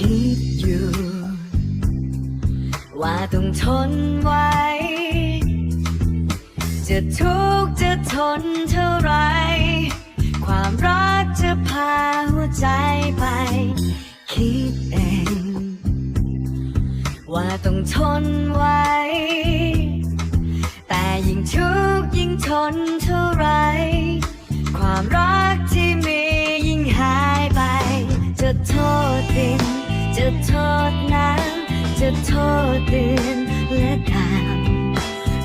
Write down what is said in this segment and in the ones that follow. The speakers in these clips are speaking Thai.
คิดอยู่ ว่าต้องทนไว้ จะทุกข์จะทนเท่าไร ความรักจะพาหัวใจไป คิดเอง ว่าต้องทนไว้ แต่ยิ่งทุกข์ยิ่งทน จะโทษน้ำจะโทษเดือนและดาม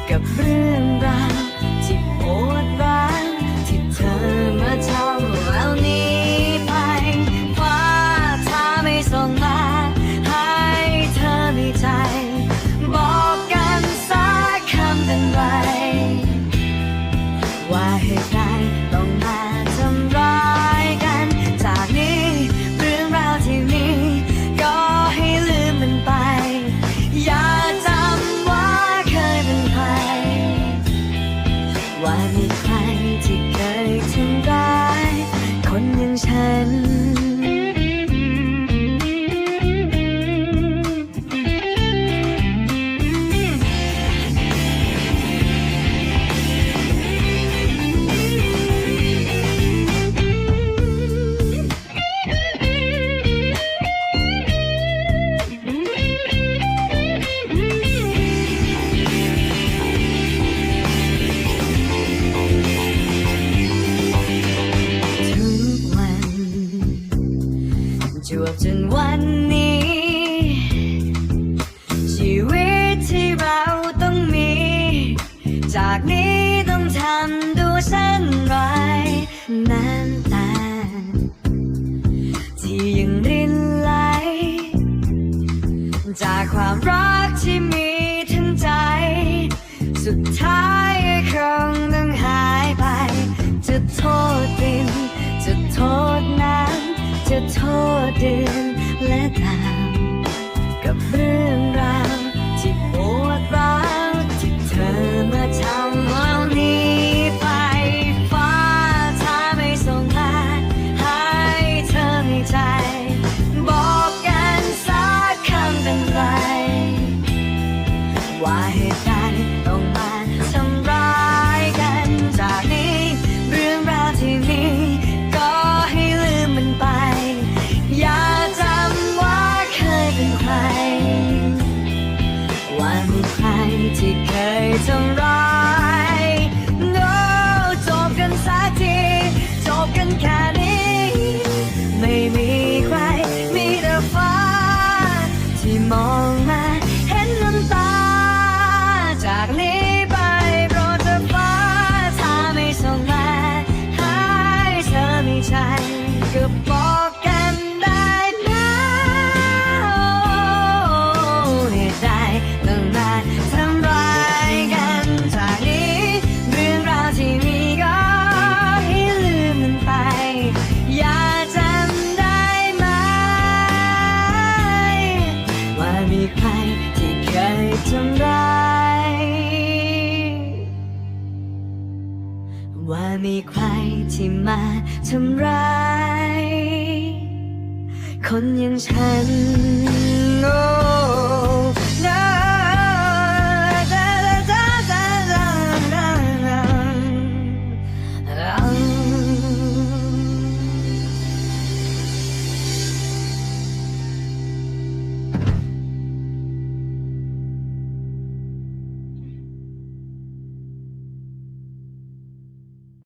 กับเรื่องราว จะโทษเดินและดาว ว่ามีใครที่มาทำร้าย คนอย่างฉัน